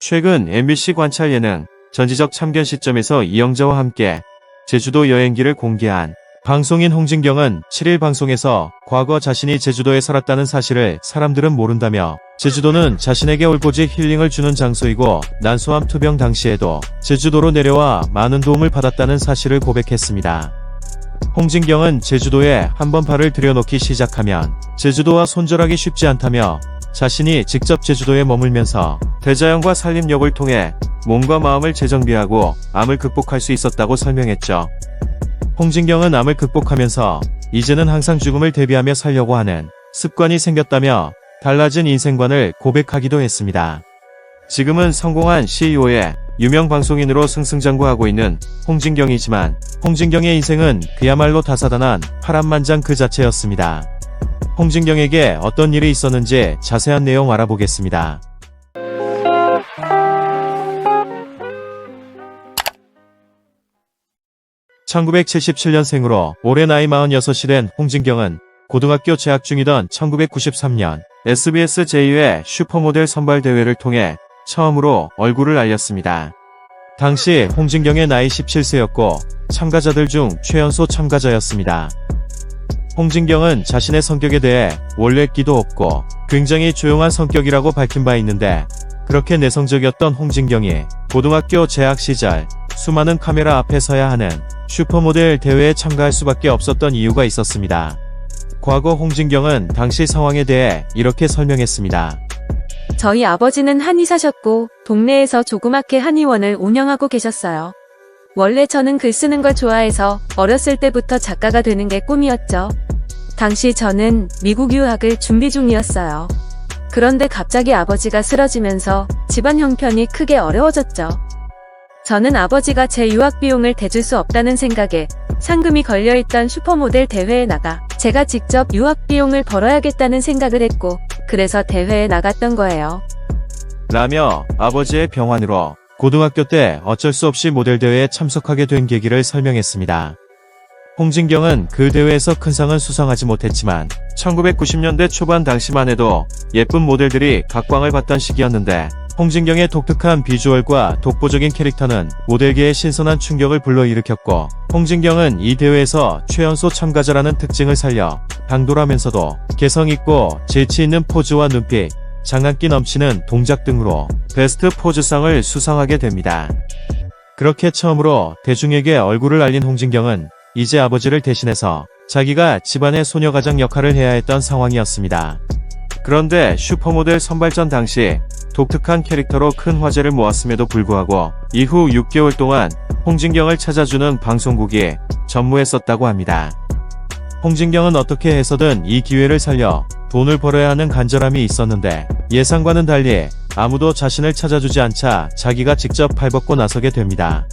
최근 MBC 관찰 예능 전지적 참견 시점에서 이영자와 함께 제주도 여행기를 공개한 방송인 홍진경은 7일 방송에서 과거 자신이 제주도에 살았다는 사실을 사람들은 모른다며 제주도는 자신에게 올고지 힐링을 주는 장소이고 난소암 투병 당시에도 제주도로 내려와 많은 도움을 받았다는 사실을 고백했습니다. 홍진경은 제주도에 한번 발을 들여놓기 시작하면 제주도와 손절하기 쉽지 않다며 자신이 직접 제주도에 머물면서 대자연과 산림욕을 통해 몸과 마음을 재정비하고 암을 극복할 수 있었다고 설명했죠. 홍진경은 암을 극복하면서 이제는 항상 죽음을 대비하며 살려고 하는 습관이 생겼다며 달라진 인생관을 고백하기도 했습니다. 지금은 성공한 CEO의 유명 방송인으로 승승장구하고 있는 홍진경이지만 홍진경의 인생은 그야말로 다사다난 파란만장 그 자체였습니다. 홍진경에게 어떤 일이 있었는지 자세한 내용 알아보겠습니다. (1977년생으로) 올해 나이 46이 된 홍진경은 고등학교 재학 중이던 1993년 SBS 제2회 슈퍼모델 선발 대회를 통해 처음으로 얼굴을 알렸습니다. 당시 홍진경의 나이 17세였고 참가자들 중 최연소 참가자였습니다. 홍진경은 자신의 성격에 대해 원래 끼도 없고 굉장히 조용한 성격이라고 밝힌 바 있는데 그렇게 내성적이었던 홍진경이 고등학교 재학 시절 수많은 카메라 앞에 서야 하는 슈퍼모델 대회에 참가할 수밖에 없었던 이유가 있었습니다. 과거 홍진경은 당시 상황에 대해 이렇게 설명했습니다. 저희 아버지는 한의사셨고 동네에서 조그맣게 한의원을 운영하고 계셨어요. 원래 저는 글 쓰는 걸 좋아해서 어렸을 때부터 작가가 되는 게 꿈이었죠. 당시 저는 미국 유학을 준비 중이었어요. 그런데 갑자기 아버지가 쓰러지면서 집안 형편이 크게 어려워졌죠. 저는 아버지가 제 유학 비용을 대줄 수 없다는 생각에 상금이 걸려있던 슈퍼모델 대회에 나가 제가 직접 유학 비용을 벌어야겠다는 생각을 했고 그래서 대회에 나갔던 거예요. 라며 아버지의 병환으로 고등학교 때 어쩔 수 없이 모델 대회에 참석하게 된 계기를 설명했습니다. 홍진경은 그 대회에서 큰 상은 수상하지 못했지만 1990년대 초반 당시만 해도 예쁜 모델들이 각광을 받던 시기였는데 홍진경의 독특한 비주얼과 독보적인 캐릭터는 모델계에 신선한 충격을 불러일으켰고 홍진경은 이 대회에서 최연소 참가자라는 특징을 살려 당돌하면서도 개성있고 재치있는 포즈와 눈빛, 장난기 넘치는 동작 등으로 베스트 포즈상을 수상하게 됩니다. 그렇게 처음으로 대중에게 얼굴을 알린 홍진경은 이제 아버지를 대신해서 자기가 집안의 소녀가장 역할을 해야 했던 상황이었습니다. 그런데 슈퍼모델 선발전 당시 독특한 캐릭터로 큰 화제를 모았음에도 불구하고 이후 6개월 동안 홍진경을 찾아주는 방송국이 전무했었다고 합니다. 홍진경은 어떻게 해서든 이 기회를 살려 돈을 벌어야 하는 간절함이 있었는데 예상과는 달리 아무도 자신을 찾아주지 않자 자기가 직접 발벗고 나서게 됩니다.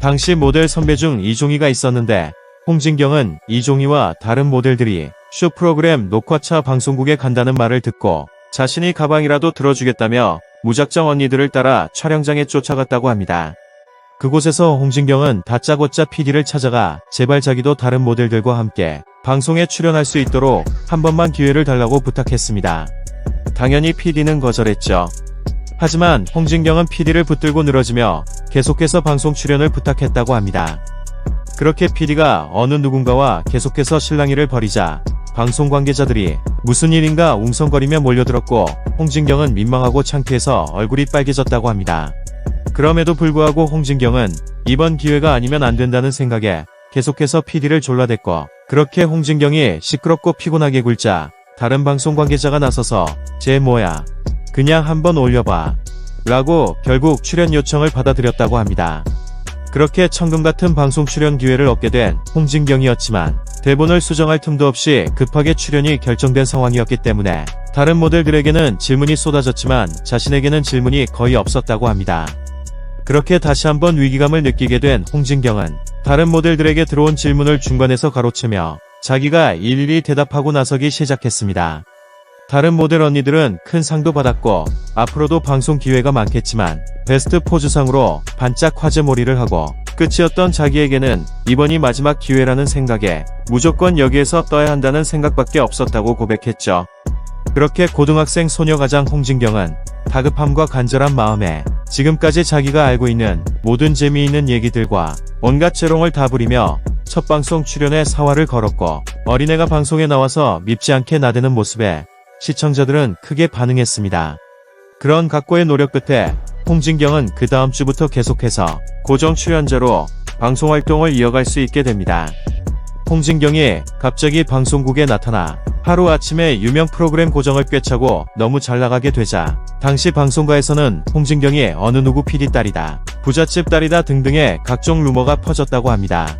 당시 모델 선배 중 이종희가 있었는데 홍진경은 이종희와 다른 모델들이 쇼 프로그램 녹화차 방송국에 간다는 말을 듣고 자신이 가방이라도 들어주겠다며 무작정 언니들을 따라 촬영장에 쫓아갔다고 합니다. 그곳에서 홍진경은 다짜고짜 PD를 찾아가 제발 자기도 다른 모델들과 함께 방송에 출연할 수 있도록 한 번만 기회를 달라고 부탁했습니다. 당연히 PD는 거절했죠. 하지만 홍진경은 PD를 붙들고 늘어지며 계속해서 방송 출연을 부탁했다고 합니다. 그렇게 PD가 어느 누군가와 계속해서 실랑이를 벌이자 방송 관계자들이 무슨 일인가 웅성거리며 몰려들었고 홍진경은 민망하고 창피해서 얼굴이 빨개졌다고 합니다. 그럼에도 불구하고 홍진경은 이번 기회가 아니면 안 된다는 생각에 계속해서 PD를 졸라댔고 그렇게 홍진경이 시끄럽고 피곤하게 굴자 다른 방송 관계자가 나서서 쟤 뭐야 그냥 한번 올려봐 라고 결국 출연 요청을 받아들였다고 합니다. 그렇게 천금 같은 방송 출연 기회를 얻게 된 홍진경이었지만 대본을 수정할 틈도 없이 급하게 출연이 결정된 상황이었기 때문에 다른 모델들에게는 질문이 쏟아졌지만 자신에게는 질문이 거의 없었다고 합니다. 그렇게 다시 한번 위기감을 느끼게 된 홍진경은 다른 모델들에게 들어온 질문을 중간에서 가로채며 자기가 일일이 대답하고 나서기 시작했습니다. 다른 모델 언니들은 큰 상도 받았고 앞으로도 방송 기회가 많겠지만 베스트 포즈상으로 반짝 화제몰이를 하고 끝이었던 자기에게는 이번이 마지막 기회라는 생각에 무조건 여기에서 떠야 한다는 생각밖에 없었다고 고백했죠. 그렇게 고등학생 소녀가장 홍진경은 다급함과 간절한 마음에 지금까지 자기가 알고 있는 모든 재미있는 얘기들과 온갖 재롱을 다 부리며 첫 방송 출연에 사활을 걸었고 어린애가 방송에 나와서 밉지 않게 나대는 모습에 시청자들은 크게 반응했습니다. 그런 각고의 노력 끝에 홍진경은 그 다음 주부터 계속해서 고정 출연자로 방송 활동을 이어갈 수 있게 됩니다. 홍진경이 갑자기 방송국에 나타나 하루 아침에 유명 프로그램 고정을 꿰차고 너무 잘 나가게 되자 당시 방송가에서는 홍진경이 어느 누구 PD 딸이다, 부잣집 딸이다 등등의 각종 루머가 퍼졌다고 합니다.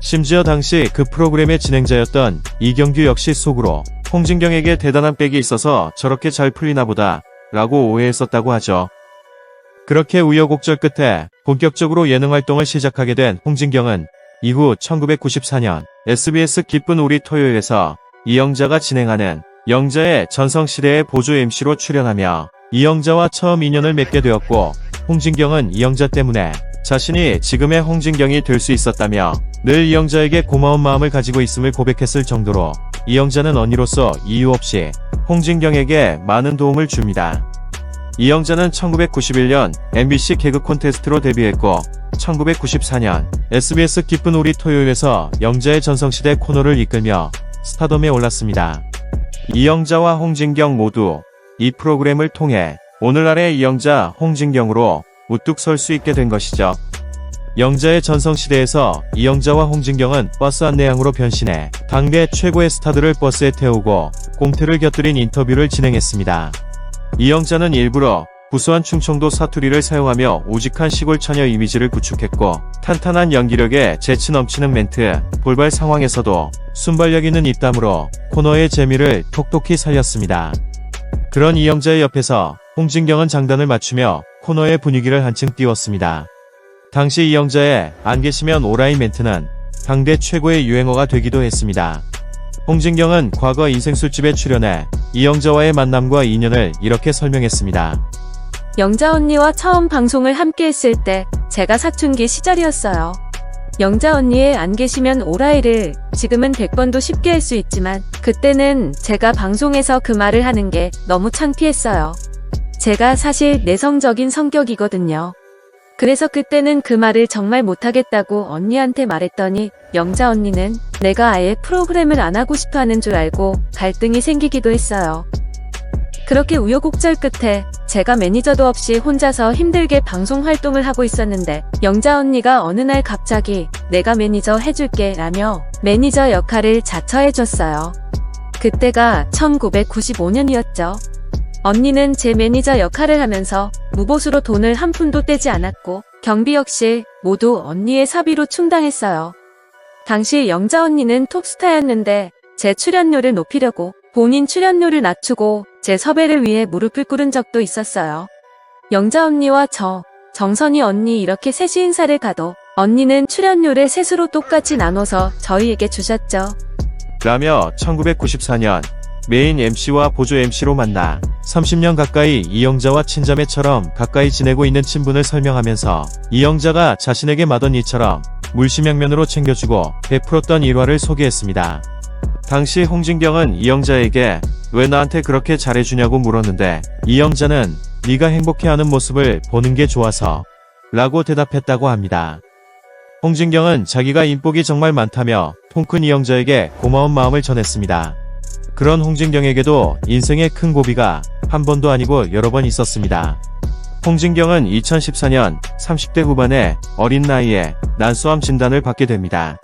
심지어 당시 그 프로그램의 진행자였던 이경규 역시 속으로 홍진경에게 대단한 백이 있어서 저렇게 잘 풀리나 보다 라고 오해했었다고 하죠. 그렇게 우여곡절 끝에 본격적으로 예능 활동을 시작하게 된 홍진경은 이후 1994년 SBS 기쁜 우리 토요일에서 이영자가 진행하는 영자의 전성시대의 보조 MC로 출연하며 이영자와 처음 인연을 맺게 되었고 홍진경은 이영자 때문에 자신이 지금의 홍진경이 될 수 있었다며 늘 이영자에게 고마운 마음을 가지고 있음을 고백했을 정도로 이영자는 언니로서 이유 없이 홍진경에게 많은 도움을 줍니다. 이영자는 1991년 MBC 개그 콘테스트로 데뷔했고 1994년 SBS 기쁜 우리 토요일에서 영자의 전성시대 코너를 이끌며 스타덤에 올랐습니다. 이영자와 홍진경 모두 이 프로그램을 통해 오늘날의 이영자, 홍진경으로 우뚝 설 수 있게 된 것이죠. 영자의 전성시대에서 이영자와 홍진경은 버스 안내양으로 변신해 당대 최고의 스타들을 버스에 태우고 공태를 곁들인 인터뷰를 진행했습니다. 이영자는 일부러 구수한 충청도 사투리를 사용하며 우직한 시골 처녀 이미지를 구축했고 탄탄한 연기력에 재치 넘치는 멘트, 돌발 상황에서도 순발력 있는 입담으로 코너의 재미를 톡톡히 살렸습니다. 그런 이영자의 옆에서 홍진경은 장단을 맞추며 코너의 분위기를 한층 띄웠습니다. 당시 이영자의 안 계시면 오라이 멘트는 당대 최고의 유행어가 되기도 했습니다. 홍진경은 과거 인생술집에 출연해 이영자와의 만남과 인연을 이렇게 설명했습니다. 영자 언니와 처음 방송을 함께 했을 때 제가 사춘기 시절이었어요. 영자 언니의 안 계시면 오라이를 지금은 100번도 쉽게 할 수 있지만 그때는 제가 방송에서 그 말을 하는 게 너무 창피했어요. 제가 사실 내성적인 성격이거든요. 그래서 그때는 그 말을 정말 못하겠다고 언니한테 말했더니 영자 언니는 내가 아예 프로그램을 안 하고 싶어 하는 줄 알고 갈등이 생기기도 했어요. 그렇게 우여곡절 끝에 제가 매니저도 없이 혼자서 힘들게 방송 활동을 하고 있었는데 영자 언니가 어느 날 갑자기 내가 매니저 해줄게 라며 매니저 역할을 자처해줬어요. 그때가 1995년이었죠. 언니는 제 매니저 역할을 하면서 무보수로 돈을 한 푼도 떼지 않았고 경비 역시 모두 언니의 사비로 충당했어요. 당시 영자 언니는 톱스타였는데 제 출연료를 높이려고 본인 출연료를 낮추고 제 섭외를 위해 무릎을 꿇은 적도 있었어요. 영자 언니와 저, 정선이 언니 이렇게 셋이 인사를 가도 언니는 출연료를 셋으로 똑같이 나눠서 저희에게 주셨죠. 라며 1994년 메인 MC와 보조 MC로 만나 30년 가까이 이영자와 친자매처럼 가까이 지내고 있는 친분을 설명하면서 이영자가 자신에게 마던 이처럼 물심양면으로 챙겨주고 베풀었던 일화를 소개했습니다. 당시 홍진경은 이영자에게 왜 나한테 그렇게 잘해주냐고 물었는데 이영자는 네가 행복해하는 모습을 보는 게 좋아서 라고 대답했다고 합니다. 홍진경은 자기가 인복이 정말 많다며 통큰 이영자에게 고마운 마음을 전했습니다. 그런 홍진경에게도 인생의 큰 고비가 한 번도 아니고 여러 번 있었습니다. 홍진경은 2014년 30대 후반에 어린 나이에 난소암 진단을 받게 됩니다.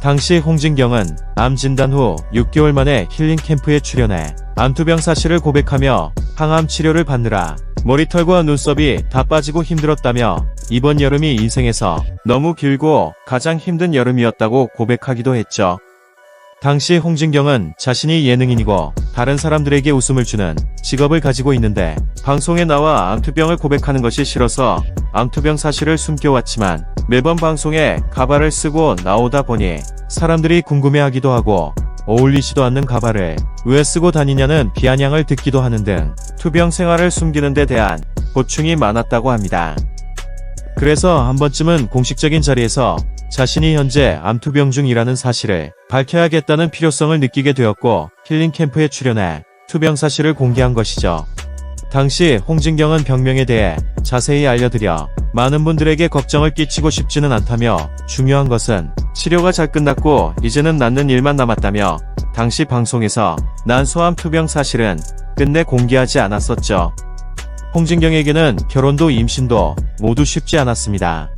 당시 홍진경은 암 진단 후 6개월 만에 힐링 캠프에 출연해 암투병 사실을 고백하며 항암 치료를 받느라 머리털과 눈썹이 다 빠지고 힘들었다며 이번 여름이 인생에서 너무 길고 가장 힘든 여름이었다고 고백하기도 했죠. 당시 홍진경은 자신이 예능인이고 다른 사람들에게 웃음을 주는 직업을 가지고 있는데 방송에 나와 암투병을 고백하는 것이 싫어서 암투병 사실을 숨겨왔지만 매번 방송에 가발을 쓰고 나오다 보니 사람들이 궁금해하기도 하고 어울리지도 않는 가발을 왜 쓰고 다니냐는 비아냥을 듣기도 하는 등 투병 생활을 숨기는 데 대한 고충이 많았다고 합니다. 그래서 한 번쯤은 공식적인 자리에서 자신이 현재 암투병 중이라는 사실을 밝혀야겠다는 필요성을 느끼게 되었고 힐링 캠프에 출연해 투병 사실을 공개한 것이죠. 당시 홍진경은 병명에 대해 자세히 알려드려 많은 분들에게 걱정을 끼치고 싶지는 않다며 중요한 것은 치료가 잘 끝났고 이제는 낫는 일만 남았다며 당시 방송에서 난 소암 투병 사실은 끝내 공개하지 않았었죠. 홍진경에게는 결혼도 임신도 모두 쉽지 않았습니다.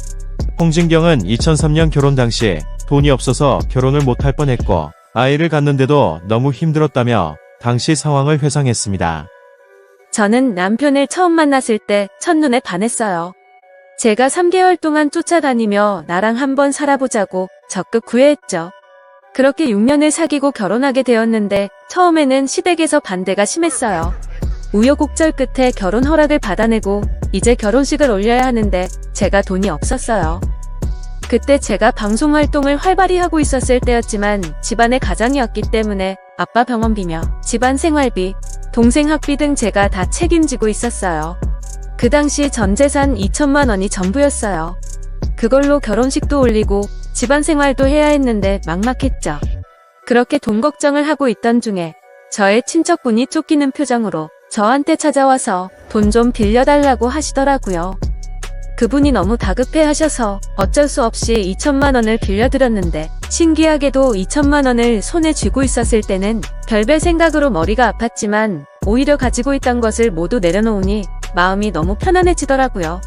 홍진경은 2003년 결혼 당시 돈이 없어서 결혼을 못할 뻔했고 아이를 갖는데도 너무 힘들었다며 당시 상황을 회상했습니다. 저는 남편을 처음 만났을 때 첫눈에 반했어요. 제가 3개월 동안 쫓아다니며 나랑 한번 살아보자고 적극 구애했죠. 그렇게 6년을 사귀고 결혼하게 되었는데 처음에는 시댁에서 반대가 심했어요. 우여곡절 끝에 결혼 허락을 받아내고 이제 결혼식을 올려야 하는데 제가 돈이 없었어요. 그때 제가 방송 활동을 활발히 하고 있었을 때였지만 집안의 가장이었기 때문에 아빠 병원비며 집안 생활비, 동생 학비 등 제가 다 책임지고 있었어요. 그 당시 전 재산 2천만 원이 전부였어요. 그걸로 결혼식도 올리고 집안 생활도 해야 했는데 막막했죠. 그렇게 돈 걱정을 하고 있던 중에 저의 친척분이 쫓기는 표정으로 저한테 찾아와서 돈 좀 빌려달라고 하시더라고요. 그분이 너무 다급해 하셔서 어쩔 수 없이 2천만 원을 빌려드렸는데 신기하게도 2천만 원을 손에 쥐고 있었을 때는 별별 생각으로 머리가 아팠지만 오히려 가지고 있던 것을 모두 내려놓으니 마음이 너무 편안해지더라고요.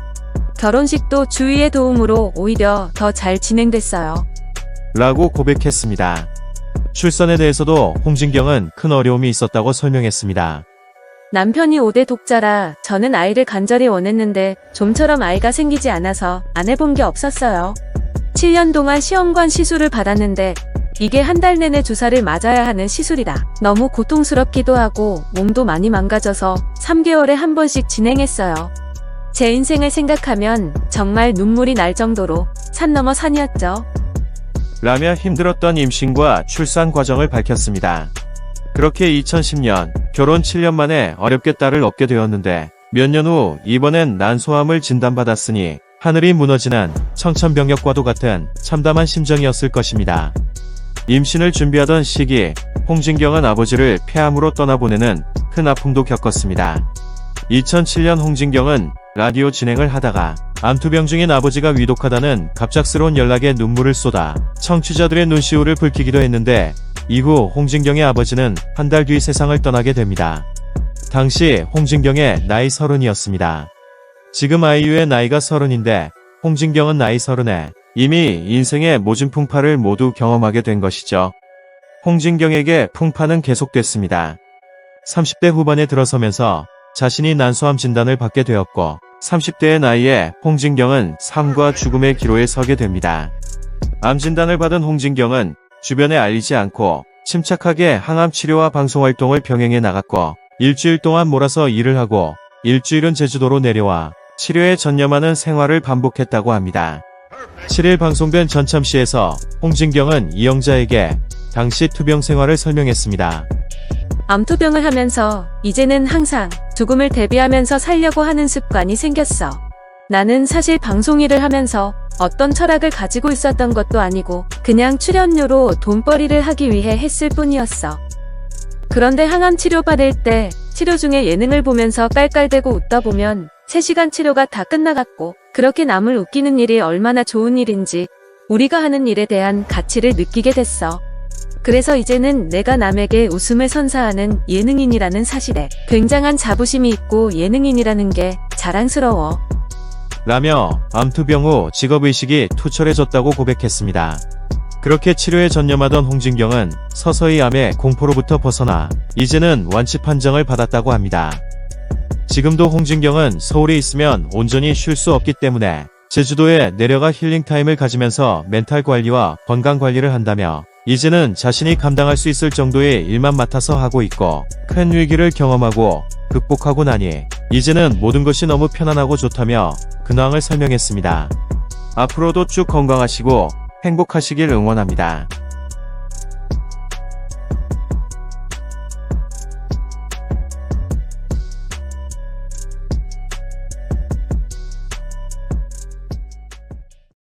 결혼식도 주위의 도움으로 오히려 더 잘 진행됐어요. 라고 고백했습니다. 출산에 대해서도 홍진경은 큰 어려움이 있었다고 설명했습니다. 남편이 5대 독자라 저는 아이를 간절히 원했는데 좀처럼 아이가 생기지 않아서 안 해본 게 없었어요. 7년 동안 시험관 시술을 받았는데 이게 한 달 내내 주사를 맞아야 하는 시술이라 너무 고통스럽기도 하고 몸도 많이 망가져서 3개월에 한 번씩 진행했어요. 제 인생을 생각하면 정말 눈물이 날 정도로 산 넘어 산이었죠. 라며 힘들었던 임신과 출산 과정을 밝혔습니다. 그렇게 2010년 결혼 7년 만에 어렵게 딸을 얻게 되었는데 몇 년 후 이번엔 난소암을 진단받았으니 하늘이 무너지는 청천벽력과도 같은 참담한 심정이었을 것입니다. 임신을 준비하던 시기 홍진경은 아버지를 폐암으로 떠나보내는 큰 아픔도 겪었습니다. 2007년 홍진경은 라디오 진행을 하다가 암투병 중인 아버지가 위독하다는 갑작스러운 연락에 눈물을 쏟아 청취자들의 눈시울을 붉히기도 했는데 이후 홍진경의 아버지는 한 달 뒤 세상을 떠나게 됩니다. 당시 홍진경의 나이 서른이었습니다. 지금 아이유의 나이가 서른인데 홍진경은 나이 서른에 이미 인생의 모진 풍파를 모두 경험하게 된 것이죠. 홍진경에게 풍파는 계속됐습니다. 30대 후반에 들어서면서 자신이 난소암 진단을 받게 되었고 30대의 나이에 홍진경은 삶과 죽음의 기로에 서게 됩니다. 암 진단을 받은 홍진경은 주변에 알리지 않고 침착하게 항암 치료와 방송 활동을 병행해 나갔고 일주일 동안 몰아서 일을 하고 일주일은 제주도로 내려와 치료에 전념하는 생활을 반복했다고 합니다. 7일 방송된 전참시에서 홍진경은 이영자에게 당시 투병 생활을 설명했습니다. 암투병을 하면서 이제는 항상 죽음을 대비하면서 살려고 하는 습관이 생겼어. 나는 사실 방송 일을 하면서 어떤 철학을 가지고 있었던 것도 아니고 그냥 출연료로 돈벌이를 하기 위해 했을 뿐이었어. 그런데 항암 치료 받을 때 치료 중에 예능을 보면서 깔깔대고 웃다 보면 3시간 치료가 다 끝나갔고 그렇게 남을 웃기는 일이 얼마나 좋은 일인지 우리가 하는 일에 대한 가치를 느끼게 됐어. 그래서 이제는 내가 남에게 웃음을 선사하는 예능인이라는 사실에 굉장한 자부심이 있고 예능인이라는 게 자랑스러워. 라며 암투병 후 직업의식이 투철해졌다고 고백했습니다. 그렇게 치료에 전념하던 홍진경은 서서히 암의 공포로부터 벗어나 이제는 완치 판정을 받았다고 합니다. 지금도 홍진경은 서울에 있으면 온전히 쉴 수 없기 때문에 제주도에 내려가 힐링타임을 가지면서 멘탈 관리와 건강 관리를 한다며 이제는 자신이 감당할 수 있을 정도의 일만 맡아서 하고 있고 큰 위기를 경험하고 극복하고 나니 이제는 모든 것이 너무 편안하고 좋다며 근황을 설명했습니다. 앞으로도 쭉 건강하시고 행복하시길 응원합니다.